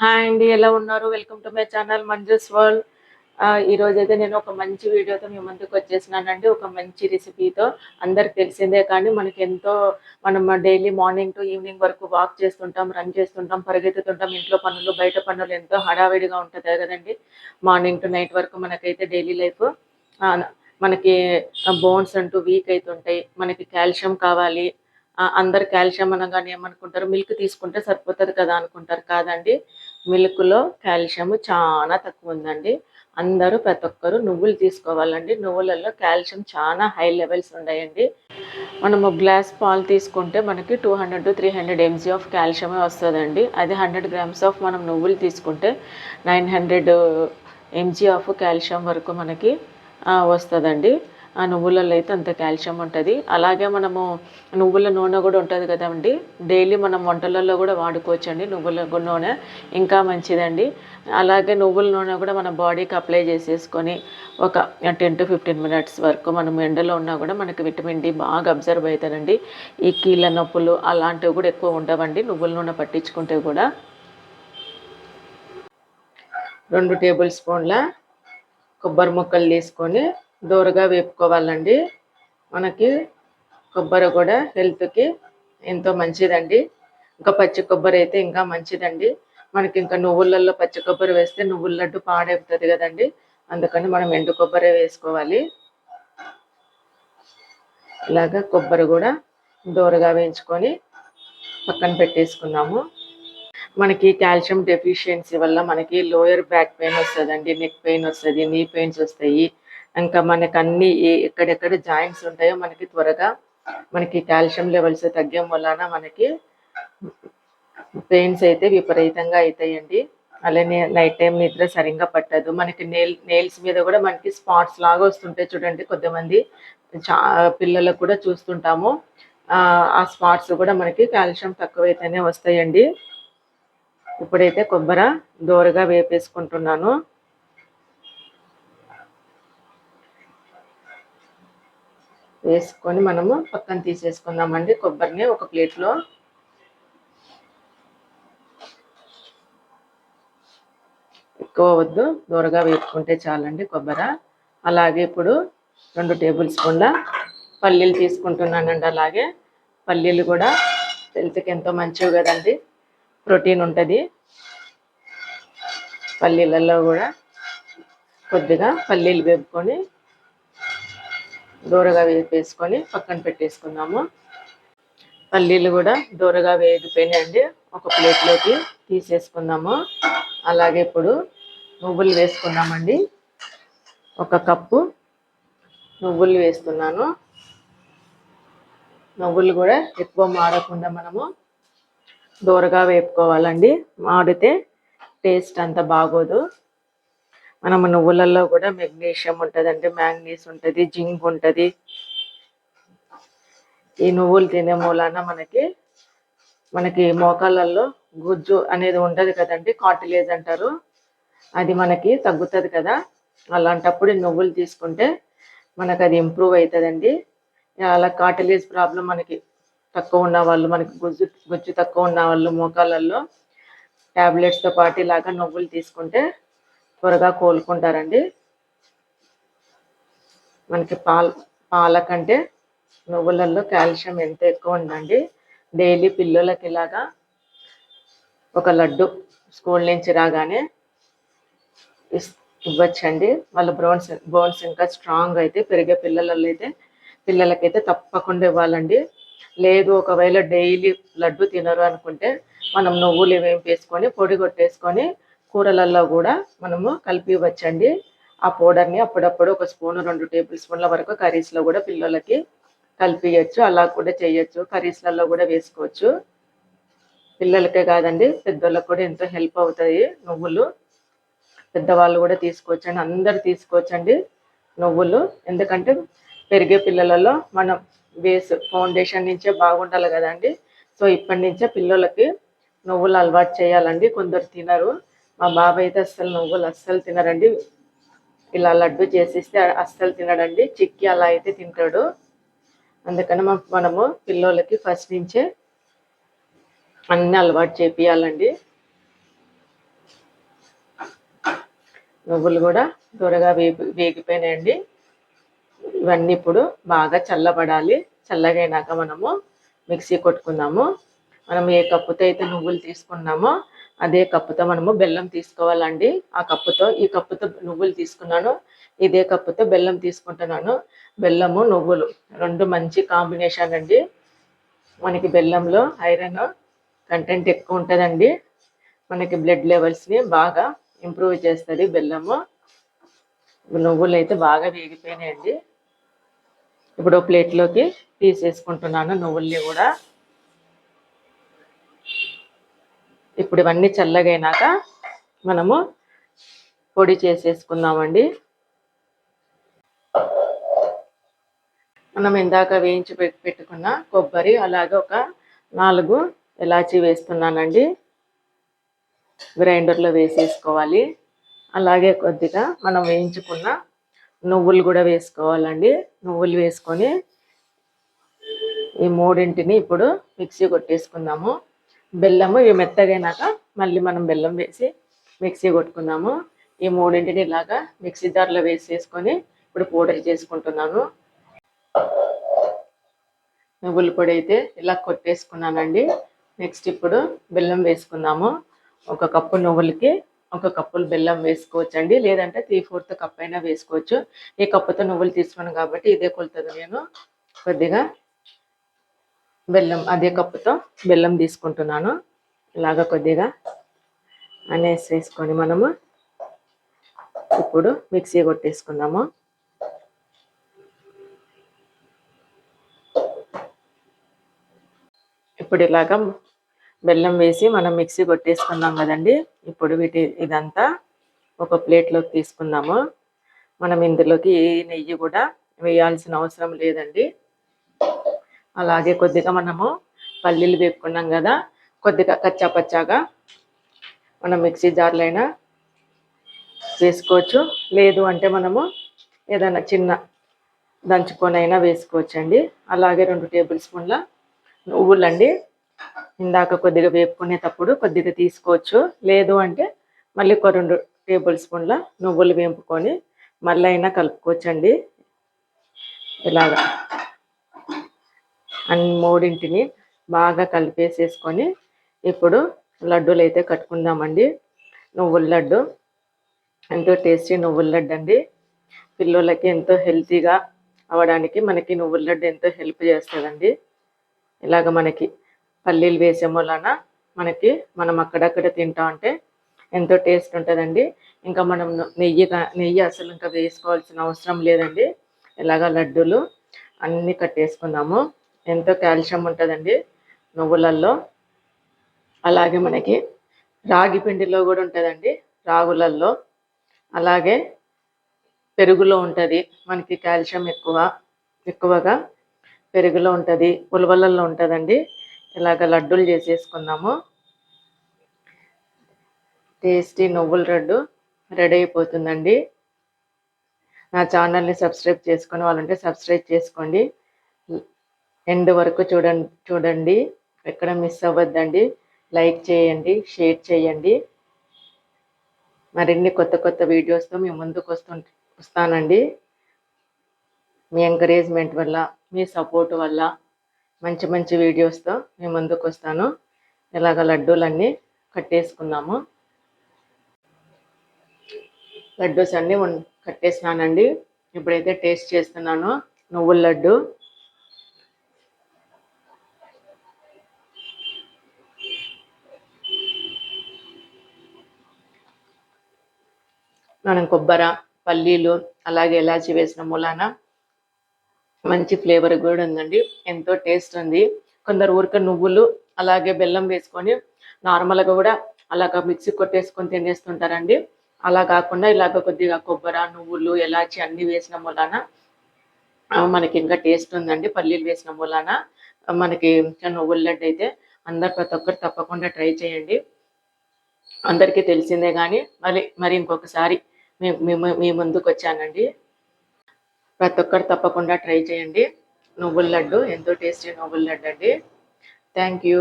Hi అండి ఎలా ఉన్నారు? Welcome to my channel Manju's world ఈ రోజు అయితే నేను ఒక మంచి వీడియోతో మీ ముందుకు వచ్చేసినానండి. ఒక మంచి రెసిపీతో అందరికి తెలిసిందే కానీ మనకి ఎంతో మనం డైలీ మార్నింగ్ టు ఈవినింగ్ వరకు వాక్ చేస్తుంటాం రన్ చేస్తుంటాం పరిగెత్తుతుంటాం ఇంట్లో పనులు బయట పనులు ఎంతో హడావిడిగా ఉంటుంది కదండి. మార్నింగ్ టు నైట్ వరకు మనకైతే డైలీ లైఫ్ మనకి బోన్స్ అంటూ వీక్ అవుతుంటాయి మనకి కాల్షియం కావాలి. ఆ, అందరు కాల్షియం అనగానే ఏమనుకుంటారు? మిల్క్ తీసుకుంటే సరిపోతుంది కదా అనుకుంటారు కాదండి. మిల్క్లో కాల్షియం చాలా తక్కువ ఉందండి అందరూ ప్రతి ఒక్కరు నువ్వులు తీసుకోవాలండి. నువ్వులలో కాల్షియం చాలా హై లెవెల్స్ ఉన్నాయండి మనము గ్లాస్ పాలు తీసుకుంటే మనకి two hundred to three hundred mg of కాల్షియమే వస్తుందండి. అదే హండ్రెడ్ గ్రామ్స్ ఆఫ్ మనం నువ్వులు తీసుకుంటే nine hundred mg of calcium వరకు మనకి వస్తుందండి. ఆ నువ్వులలో అయితే అంత కాల్షియం ఉంటుంది. అలాగే మనము నువ్వుల నూనె కూడా ఉంటుంది కదండి. డైలీ మనం వంటలలో కూడా వాడుకోవచ్చండి నువ్వుల నూనె. ఇంకా మంచిదండి. అలాగే నువ్వుల నూనె కూడా మన బాడీకి అప్లై చేసేసుకొని ఒక టెన్ టు ఫిఫ్టీన్ మినిట్స్ వరకు మనం ఎండలో ఉన్నా కూడా మనకి విటమిన్ డి బాగా అబ్జర్వ్ అవుతారండి ఈ కీళ్ళ నొప్పులు అలాంటివి కూడా ఎక్కువ ఉండవండి నువ్వుల నూనె పట్టించుకుంటే కూడా. రెండు టేబుల్ స్పూన్ల కొబ్బరి ముక్కలు తీసుకొని దూరగా వేపుకోవాలండి. మనకి కొబ్బరి కూడా హెల్త్కి ఎంతో మంచిదండి. ఇంకా పచ్చి కొబ్బరి అయితే ఇంకా మంచిదండి. మనకి ఇంకా నువ్వులలో పచ్చి కొబ్బరి వేస్తే నువ్వుల లడ్డు పాడైపోతుంది కదండి. అందుకని మనం ఎండు కొబ్బరి వేసుకోవాలి. ఇలాగా కొబ్బరి కూడా దూరగా వేయించుకొని పక్కన పెట్టేసుకున్నాము. మనకి కాల్షియం డెఫిషియన్సీ వల్ల మనకి లోయర్ బ్యాక్ పెయిన్ వస్తుందండి నెక్ పెయిన్ వస్తుంది నీ పెయిన్స్ వస్తాయి ఇంకా మనకి అన్ని ఏ- ఎక్కడెక్కడ జాయింట్స్ ఉంటాయో మనకి త్వరగా మనకి కాల్షియం లెవెల్స్ తగ్గడం వలన మనకి పెయిన్స్ అయితే విపరీతంగా అవుతాయండి. అలానే నైట్ టైం నిద్ర సరిగ్గా పట్టదు. మనకి నెయిల్ నెయిల్స్ మీద కూడా మనకి స్పాట్స్ లాగా వస్తుంటాయి చూడండి కొద్దిమంది చా పిల్లలకు కూడా చూస్తుంటాము. ఆ, ఆ స్పాట్స్ కూడా మనకి కాల్షియం తక్కువైతేనే వస్తాయండి. ఇప్పుడైతే కొబ్బరి దోరగా వేపేసుకుంటున్నాను. వేసుకొని మనము పక్కన తీసేసుకుందామండి. కొబ్బరిని ఒక ప్లేట్లో. ఎక్కువ వద్దు దూరగా వేపుకుంటే చాలండి కొబ్బరి. అలాగే ఇప్పుడు రెండు టేబుల్ స్పూన్ల పల్లీలు తీసుకుంటున్నానండి. అలాగే పల్లీలు కూడా హెల్త్కి ఎంతో మంచివి కదండి. ప్రోటీన్ ఉంటుంది. పల్లీలలో కూడా కొద్దిగా పల్లీలు వేపుకొని దూరగా వేపేసుకొని పక్కన పెట్టేసుకుందాము. పల్లీలు కూడా దూరగా వేగిపోయినాయండి. ఒక ప్లేట్లోకి తీసేసుకుందాము. అలాగే ఇప్పుడు నువ్వులు వేసుకుందామండి. ఒక కప్పు నువ్వులు వేస్తున్నాను. నువ్వులు కూడా ఎక్కువ మాడకుండా మనము దూరగా వేపుకోవాలండి. మాడితే టేస్ట్ అంత బాగోదు. మనము నువ్వులలో కూడా మెగ్నీషియం ఉంటుందండి మ్యాంగనీస్ ఉంటుంది జింక్ ఉంటుంది. ఈ నువ్వులు తినే మూలాన మనకి మనకి మోకాళ్ళల్లో గుజ్జు అనేది ఉంటుంది కదండి కాటిలేజ్ అంటారు. అది మనకి తగ్గుతుంది కదా. అలాంటప్పుడు నువ్వులు తీసుకుంటే మనకు అది ఇంప్రూవ్ అవుతుందండి అలా కాటిలేజ్ ప్రాబ్లం మనకి తక్కువ ఉన్న వాళ్ళు మనకి గుజ్జు గుజ్జు తక్కువ ఉన్న వాళ్ళు మోకాళ్ళల్లో టాబ్లెట్స్తో పాటు ఇలాగా నువ్వులు తీసుకుంటే త్వరగా కోలుకుంటారండి. మనకి పాల పాల కంటే నువ్వులలో కాల్షియం ఎంత ఎక్కువ ఉందండి. డైలీ పిల్లలకి ఇలాగా ఒక లడ్డు స్కూల్ నుంచి రాగానే ఇస్- ఇవ్వచ్చండి. వాళ్ళ బ్రోన్స్ బోన్స్ ఇంకా స్ట్రాంగ్ అయితే పెరిగే పిల్లలలో అయితే పిల్లలకైతే తప్పకుండా ఇవ్వాలండి. లేదు ఒకవేళ డైలీ లడ్డు తినరు అనుకుంటే మనం నువ్వులు ఇవేం వేసుకొని పొడి కొట్టేసుకొని కూరలలో కూడా మనము కలిపి ఇవ్వచ్చండి. ఆ పౌడర్ని అప్పుడప్పుడు ఒక స్పూన్ రెండు టేబుల్ స్పూన్ల వరకు కర్రీస్లో కూడా పిల్లలకి కలిపియచ్చు అలా కూడా చేయొచ్చు. కర్రీస్లలో కూడా వేసుకోవచ్చు. పిల్లలకే కాదండి పెద్దోళ్ళకి కూడా ఎంతో హెల్ప్ అవుతాయి నువ్వులు. పెద్దవాళ్ళు కూడా తీసుకోవచ్చండి. అందరు తీసుకోవచ్చండి నువ్వులు. ఎందుకంటే పెరిగే పిల్లలలో మనం బేస్ ఫౌండేషన్ నుంచే బాగుండాలి కదండి. సో ఇప్పటి నుంచే పిల్లలకి నువ్వులు అలవాటు చేయాలండి. కొందరు తినరు. మా బాబాయ్ అయితే అస్సలు నువ్వులు అస్సలు తినరండి. ఇలా లడ్డు చేసిస్తే అస్సలు తినడండి. చిక్కి అలా అయితే తింటాడు. అందుకని మనము పిల్లలకి ఫస్ట్ నుంచే అన్ని అలవాటు చేపియాలండి. నువ్వులు కూడా దూరగా వేగి వేగిపోయినాయండి. ఇవన్నీ ఇప్పుడు బాగా చల్లబడాలి. చల్లగైనాక మనము మిక్సీ కొట్టుకుందాము. మనం ఏ కప్పుతో అయితే నువ్వులు తీసుకున్నామో అదే కప్పుతో మనము బెల్లం తీసుకోవాలండి. ఆ కప్పుతో ఈ కప్పుతో నువ్వులు తీసుకున్నాను. ఇదే కప్పుతో బెల్లం తీసుకుంటున్నాను. బెల్లము నువ్వులు రెండు మంచి కాంబినేషన్ అండి. మనకి బెల్లంలో ఐరన్ కంటెంట్ ఎక్కువ ఉంటుందండి. మనకి బ్లడ్ లెవెల్స్ని బాగా ఇంప్రూవ్ చేస్తుంది బెల్లము. నువ్వులు అయితే బాగా వేగిపోయినాయండి. ఇప్పుడు ప్లేట్లోకి తీసేసుకుంటున్నాను నువ్వుల్ని కూడా. ఇప్పుడు ఇవన్నీ చల్లగైనాక మనము పొడి చేసేసుకుందామండి. మనం ఇందాక వేయించి పెట్టుకున్న కొబ్బరి అలాగే ఒక నాలుగు ఇలాచి వేస్తున్నానండి. గ్రైండర్లో వేసేసుకోవాలి. అలాగే కొద్దిగా మనం వేయించుకున్న నువ్వులు కూడా వేసుకోవాలండి. నువ్వులు వేసుకొని ఈ మూడింటిని ఇప్పుడు మిక్సీ కొట్టేసుకుందాము. బెల్లము ఇవి మెత్తగైనాక మళ్ళీ మనం బెల్లం వేసి మిక్సీ కొట్టుకుందాము. ఈ మూడింటిని ఇలాగా మిక్సీ జార్లో వేసేసుకొని ఇప్పుడు పౌడర్ చేసుకుంటున్నాను. నువ్వుల పొడి అయితే ఇలా కొట్టేసుకున్నానండి. నెక్స్ట్ ఇప్పుడు బెల్లం వేసుకుందాము. ఒక కప్పు నువ్వులకి ఒక కప్పులు బెల్లం వేసుకోవచ్చు అండి లేదంటే త్రీ ఫోర్త్ కప్ అయినా వేసుకోవచ్చు. ఈ కప్పుతో నువ్వులు తీసుకున్నాను కాబట్టి ఇదే కొలుతుంది నేను. కొద్దిగా బెల్లం అదే కప్పుతో బెల్లం తీసుకుంటున్నాను. ఇలాగ కొద్దిగా అనేసి వేసుకొని మనము ఇప్పుడు మిక్సీ కొట్టేసుకుందాము. ఇప్పుడు ఇలాగ బెల్లం వేసి మనం మిక్సీ కొట్టేసుకున్నాం కదండి. ఇప్పుడు వీటి ఇదంతా ఒక ప్లేట్లోకి తీసుకుందాము. మనం ఇందులోకి నెయ్యి కూడా వేయాల్సిన అవసరం లేదండి. అలాగే కొద్దిగా మనము పల్లీలు వేపుకున్నాం కదా కొద్దిగా కచ్చా పచ్చాగా మనం మిక్సీ జార్లు అయినా వేసుకోవచ్చు. లేదు అంటే మనము ఏదైనా చిన్న దంచుకొని అయినా వేసుకోవచ్చండి. అలాగే రెండు టేబుల్ స్పూన్ల నువ్వులండి. ఇందాక కొద్దిగా వేపుకునేటప్పుడు కొద్దిగా తీసుకోవచ్చు. లేదు అంటే మళ్ళీ ఒక రెండు టేబుల్ స్పూన్ల నువ్వులు వేపుకొని మళ్ళీ అయినా కలుపుకోవచ్చండి. ఇలాగా. అన్ని మూడింటిని బాగా కలిపేసేసుకొని ఇప్పుడు లడ్డూలు అయితే కట్టుకుందామండి. నువ్వుల లడ్డు. ఎంతో టేస్టీ నువ్వుల లడ్డు అండి. పిల్లలకి ఎంతో హెల్తీగా అవడానికి మనకి నువ్వుల లడ్డు ఎంతో హెల్ప్ చేస్తుందండి. ఇలాగ మనకి పల్లీలు వేసే మూలన మనకి మనం అక్కడక్కడ తింటా ఉంటే ఎంతో టేస్ట్ ఉంటుందండి. ఇంకా మనం నెయ్యి నెయ్యి అసలు ఇంకా వేసుకోవాల్సిన అవసరం లేదండి. ఇలాగ లడ్డూలు అన్నీ కట్టేసుకుందాము. ఎంతో కాల్షియం ఉంటుందండి నువ్వులల్లో. అలాగే మనకి రాగి పిండిలో కూడా ఉంటుందండి రాగులల్లో. అలాగే పెరుగులో ఉంటుంది మనకి కాల్షియం ఎక్కువ ఎక్కువగా పెరుగులో ఉంటుంది ఉలవలల్లో ఉంటుందండి. ఇలాగ లడ్డూలు చేసేసుకుందాము. టేస్టీ నువ్వుల లడ్డు రెడీ అయిపోతుందండి. నా ఛానల్ని సబ్స్క్రైబ్ చేసుకుని వాళ్ళుంటే సబ్స్క్రైబ్ చేసుకోండి. ఎండ్ వరకు చూడండి చూడండి. ఎక్కడ మిస్ అవ్వద్దండి. లైక్ చేయండి షేర్ చేయండి. మరిన్ని కొత్త కొత్త వీడియోస్తో మీ ముందుకు వస్తు వస్తానండి. మీ ఎంకరేజ్మెంట్ వల్ల మీ సపోర్ట్ వల్ల మంచి మంచి వీడియోస్తో మీ ముందుకు వస్తాను. ఇలాగ లడ్డూలన్నీ కట్టేసుకున్నాము. లడ్డూస్ అన్నీ కట్టేసినానండి. ఇప్పుడైతే టేస్ట్ చేస్తున్నాను. నువ్వుల లడ్డు. మనం కొబ్బర పల్లీలు అలాగే ఇలాచి వేసిన మూలాన మంచి ఫ్లేవర్ కూడా ఉందండి. ఎంతో టేస్ట్ ఉంది. కొందరు ఊరిక నువ్వులు అలాగే బెల్లం వేసుకొని నార్మల్గా కూడా అలాగ మిక్సీ కొట్టేసుకొని తినేస్తుంటారండి. అలా కాకుండా ఇలాగ కొద్దిగా కొబ్బరి నువ్వులు ఇలాచి అన్ని వేసిన మూలాన మనకి ఇంకా టేస్ట్ ఉందండి. పల్లీలు వేసిన మూలాన మనకి నువ్వుల లడ్డు అయితే అందరు ప్రతి ఒక్కరు తప్పకుండా ట్రై చేయండి. అందరికీ తెలిసిందే కానీ మరి మరి ఇంకొకసారి మేము మీ ముందుకు వచ్చానండి. ప్రతి ఒక్కరు తప్పకుండా ట్రై చేయండి. నువ్వుల లడ్డు ఎంతో టేస్టీ నువ్వుల లడ్డు అండి థ్యాంక్ యూ